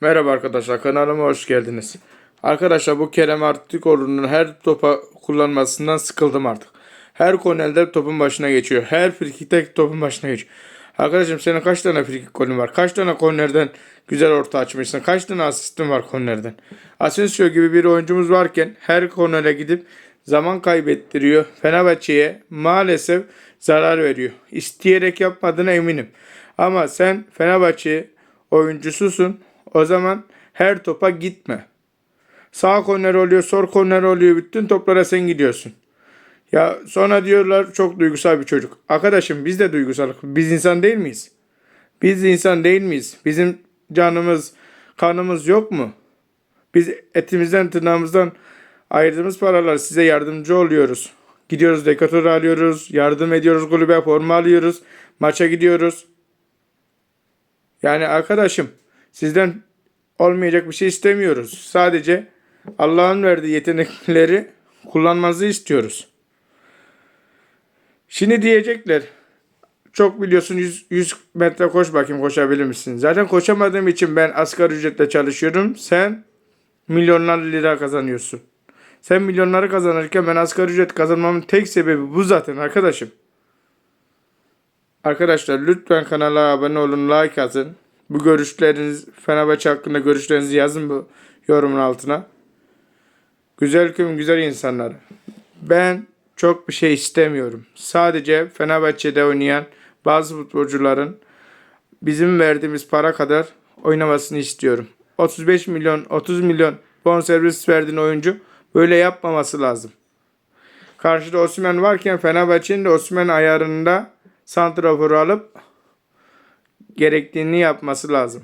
Merhaba arkadaşlar kanalıma hoş geldiniz. Arkadaşlar bu Kerem Artikoğlu'nun her topa kullanmasından sıkıldım artık. Her kornerde topun başına geçiyor. Her frikikte topun başına geçiyor. Arkadaşım senin kaç tane frikik golün var? Kaç tane kornerden güzel orta açmışsın? Kaç tane asistin var kornerden? Asensio gibi bir oyuncumuz varken her kornere gidip zaman kaybettiriyor. Fenerbahçe'ye maalesef zarar veriyor. İsteyerek yapmadığına eminim. Ama sen Fenerbahçe oyuncususun. O zaman her topa gitme. Sağ korner oluyor, sol korner oluyor. Bütün toplara sen gidiyorsun. Ya sonra diyorlar çok duygusal bir çocuk. Arkadaşım biz de duygusal. Biz insan değil miyiz? Biz insan değil miyiz? Bizim canımız, kanımız yok mu? Biz etimizden, tırnağımızdan ayırdığımız paralar size yardımcı oluyoruz. Gidiyoruz dekatör alıyoruz, yardım ediyoruz kulübe, forma alıyoruz, maça gidiyoruz. Yani arkadaşım sizden olmayacak bir şey istemiyoruz. Sadece Allah'ın verdiği yetenekleri kullanmanızı istiyoruz. Şimdi diyecekler çok biliyorsun 100, 100 metre koş bakayım koşabilir misin? Zaten koşamadığım için ben asgari ücretle çalışıyorum. Sen milyonlar lira kazanıyorsun. Sen milyonları kazanırken ben asgari ücret kazanmamın tek sebebi bu zaten arkadaşım. Arkadaşlar lütfen kanala abone olun, like atın. Bu görüşleriniz, Fenerbahçe hakkında görüşlerinizi yazın bu yorumun altına. Güzel ülkemin güzel insanları. Ben çok bir şey istemiyorum. Sadece Fenerbahçe'de oynayan bazı futbolcuların bizim verdiğimiz para kadar oynamasını istiyorum. 35 milyon, 30 milyon bonservis verdiğin oyuncu böyle yapmaması lazım. Karşıda Osimhen varken Fenerbahçe'nin de Osimhen ayarında santraforu alıp gerektiğini yapması lazım.